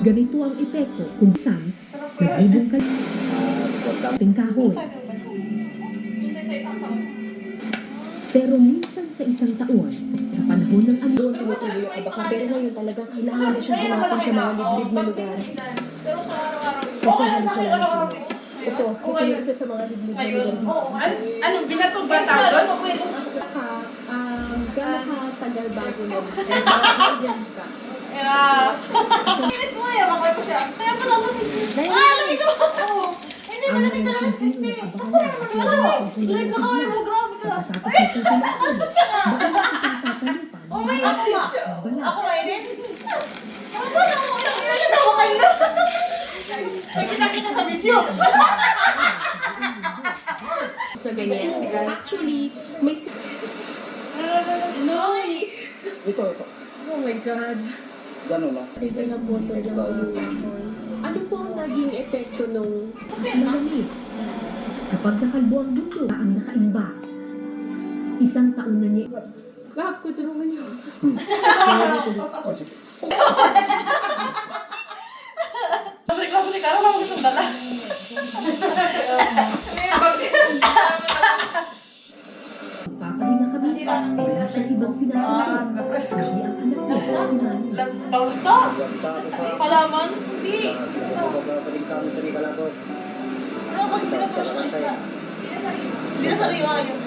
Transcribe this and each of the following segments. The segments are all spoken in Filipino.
Ganito ang epekto kung saan kahoy. Minsan sa isang taon. Pero minsan sa isang taon, sa panahon ng ano, Doon tumutuloy ako baka pero ngayon talagang kailangan mo siya hanapin sa mga liblib na lugar. Pero kung araw-araw. Kasi halos wala na siya. Ito, ito yung isa sa mga liblib na lugar. dito. Oo, an anong binatog ba? Ka, ah, gano'n katagal bago mo? Yes ka. Yeah. Bakit mo yan? Bakit ko siya? Kaya pala ako Ay! Oo. Hindi, malamig mga talaga at nagpapatuloy Like, ng kakawin mo, pagbiyak. grabe ka. Ng tutulan, Siya Oh my God, siya. Bala. Ako? Ano ba na ako kayo? May kita-kita sa video. Sa ganyan. Actually, may... si- Ito, ito. Oh my God. Gano'n lang. Dito na po ito yung Ano po ang naging epekto nung... Malamig. Kapag nakalbo ang mundo, ang nakaimba. Isang taon na niya Kahap ko tulungan niyo. Lagtawag Ganda ako sa... Palaman? Hindi. Ano kasi hindi na po siya isa? Hindi na sariwa yun.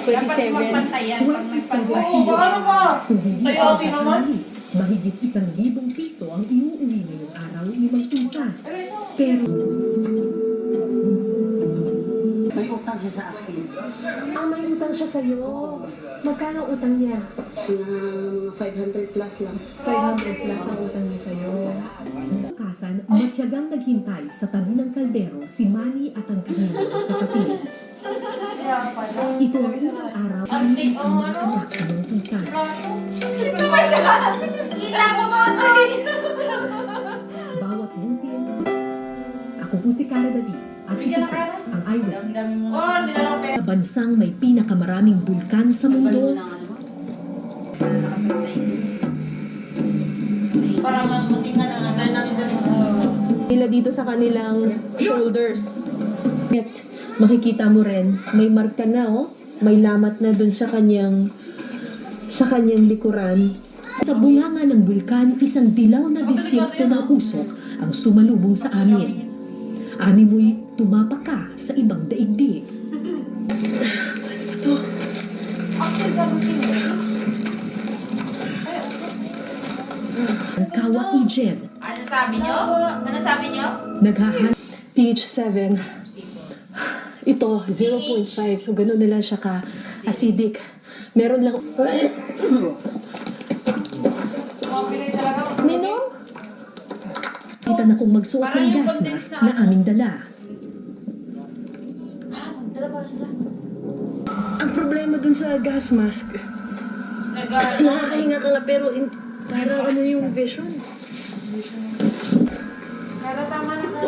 27. 27 Oo, ano ba? Hindi ang okay naman. kakali, mahigit isang libong piso ang iuuwi ngayong araw ni Mang Tusa. Pero siya sa akin. Ang may utang siya sa'yo. Magkano utang niya? Mga 500 plus lang. 500 plus ang utang niya sa'yo. kasan, matyagang naghintay sa tabi ng kaldero si Manny at ang kanyang kapatid. Ito ang unang araw ng ang mga anak Mang Tusa. Kita ko Bawat ngupin. Ako po si Cara David at ito po ang Eyewitness. Oh, hindi na lang pera. Sa bansang may pinakamaraming bulkan sa mundo, Para mas anay natin Nila dito sa kanilang shoulders. At makikita mo rin, may marka na oh. May lamat na dun sa kanyang sa kanyang likuran. Sa bunganga ng bulkan, isang dilaw na disyerto ng usok ang sumalubong sa amin. Ani mo'y tumapak ka sa ibang daigdig. Ang Kawa Ijen, Ano sabi nyo? Ano sabi nyo? naghahan pH 7. Ito, 0.5. So, ganun na lang siya ka-acidic. Meron lang... kita na kong magsuot ng gas mask na aming dala. Ang problema dun sa gas mask, nakakahinga ka nga pero in, parang ano yung vision. Pero tama na sa